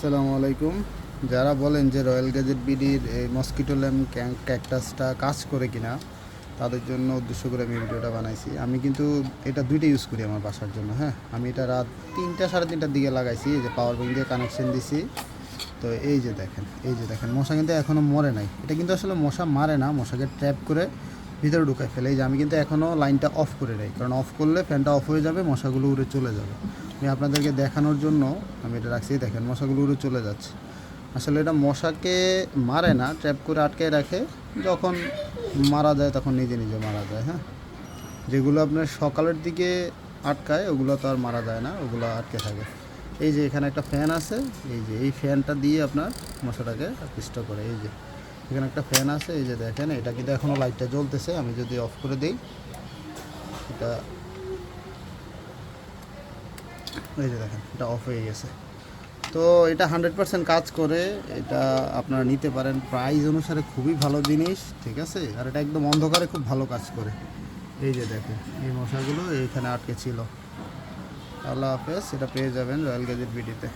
আসসালামু আলাইকুম। যারা বলেন যে রয়্যাল গ্যাজেট বিডির এই মসকিটো ক্যাকটাসটা কাজ করে কিনা, তাদের জন্য উদ্দেশ্য করে আমি ভিডিওটা বানাইছি। আমি কিন্তু এটা দুইটা ইউজ করি আমার বাসার জন্য হ্যাঁ? আমি এটা রাত তিনটা সাড়ে তিনটার দিকে লাগাইছি, এই যে পাওয়ার ব্যাঙ্ক দিয়ে কানেকশন দিছি। তো এই যে দেখেন, এই যে দেখেন, মশা কিন্তু এখনও মরে নাই। এটা কিন্তু আসলে মশা মারে না, মশাকে ট্র্যাপ করে ভিতরে ঢুকায় ফেলে। এই যে আমি কিন্তু এখনও লাইনটা অফ করে নেই, কারণ অফ করলে ফ্যানটা অফ হয়ে যাবে, মশাগুলো উড়ে চলে যাবে। আমি আপনাদেরকে দেখানোর জন্য, আমি এটা রাখছি, দেখেন মশাগুলো উড়ে চলে যাচ্ছে। আসলে এটা মশাকে মারে না ট্র্যাপ করে আটকে রাখে, যখন মারা যায় তখন নিজে নিজে মারা যায় হ্যাঁ? যেগুলো আপনার সকালের দিকে আটকায়, ওগুলো তো আর মারা যায় না, ওগুলো আটকে থাকে। এই যে এখানে একটা ফ্যান আছে, এই যে এই ফ্যানটা দিয়ে আপনার মশাটাকে আকৃষ্ট করে, এই যে। এখানে একটা ফ্যান আছে, এই যে দেখেন, এটা কিন্তু এখনও লাইটটা জ্বলতেছে, আমি যদি অফ করে দিই, এটা এই যে দেখেন, এটা অফ হয়ে গেছে। তো এটা হান্ড্রেড পার্সেন্ট কাজ করে, এটা আপনারা নিতে পারেন। প্রাইস অনুসারে খুবই ভালো জিনিস, ঠিক আছে? আর এটা একদম অন্ধকারে খুব ভালো কাজ করে। এই যে দেখেন, এই মশাগুলো এইখানে আটকে ছিল। আল্লাহ হাফেজ, এটা পেয়ে যাবেন রয়্যাল গ্যাজেট বিডিতে।